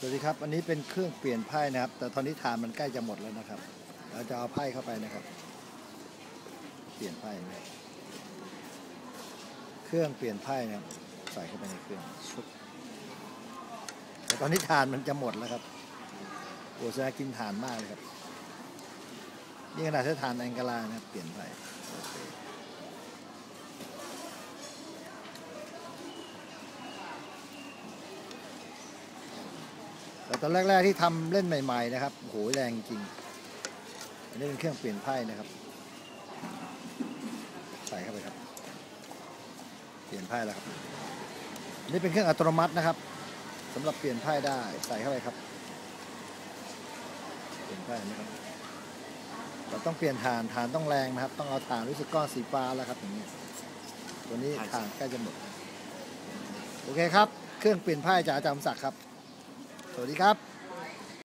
สวัสดีครับ อันนี้เป็นเครื่องเปลี่ยนไพ่นะครับ แต่ตอนนี้ฐานมันใกล้จะหมดแล้วนะครับ เราจะเอาไพ่เข้าไปนะครับ เปลี่ยนไพ่นะเครื่องเปลี่ยนไพ่นะครับ ใส่เข้าไปในเครื่องชุบแต่ตอนนี้ฐานมันจะหมดแล้วครับโอ้แสดงกินฐานมากเลยครับ นี่ขนาดใช้ฐานแองกาลานะครับ เปลี่ยนไพ่โอเค แต่ตอนแรก ๆที่ทำเล่นใหม่ ๆ นะครับโอ้โหแรงจริง อันนี้เป็นเครื่องเปลี่ยนไพ่นะครับ ใส่เข้าไปครับ เปลี่ยนไพ่แล้วครับอันนี้เป็นเครื่องอัตโนมัตินะครับสำหรับเปลี่ยนไพ่ได้ใส่เข้าไปครับ เปลี่ยนไพ่นะครับเราต้องเปลี่ยนฐานฐานต้องแรงนะครับ ต้องเอาฐานรู้สึกก้อนสีฟ้าแล้วครับอย่างนี้ตัวนี้ฐานใกล้จะหมดโอเคครับ เครื่องเปลี่ยนไพ่จากอาจารย์ศักดิ์ครับส วัสดีครับ